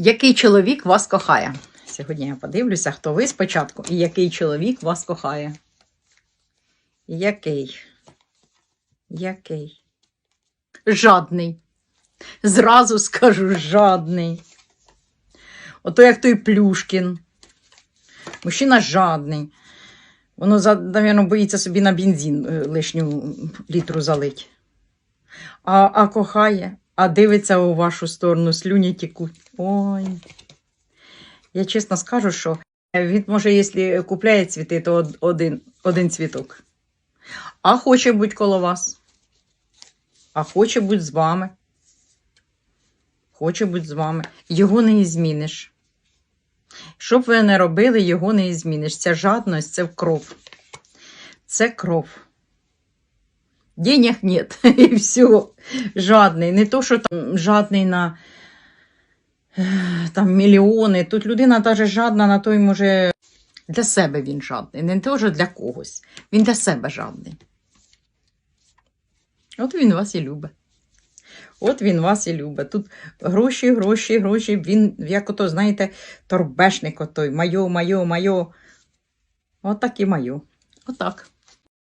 Який чоловік вас кохає? Сьогодні я подивлюся, хто ви спочатку, і який чоловік вас кохає. Який? Який? Жадний. Зразу скажу жадний. Ото як той Плюшкін. Мужчина жадний. Воно, навірно, боїться собі на бензин е, лишню літру залить. А, а кохає, а дивиться у вашу сторону, слюні тікуть. Ой. Я чесно скажу, що він, може, якщо купляє цвіти, то один, один цвіток. А хоче бути коло вас. А хоче бути з вами. Хоче бути з вами. Його не зміниш. Що б ви не робили, його не зміниш. Ця жадність це кров. Це кров. Денег нет. І все. Жадний. Не то, що там жадний на е, там, мільйони. Тут людина навіть жадна на той може. Для себе він жадний, не теж для когось. Він для себе жадний. От він вас і любить. От він вас і любить. Тут гроші, гроші, гроші. Він, як ото, знаєте, торбешник отой. Майо, майо, майо. Отак і майо. Отак.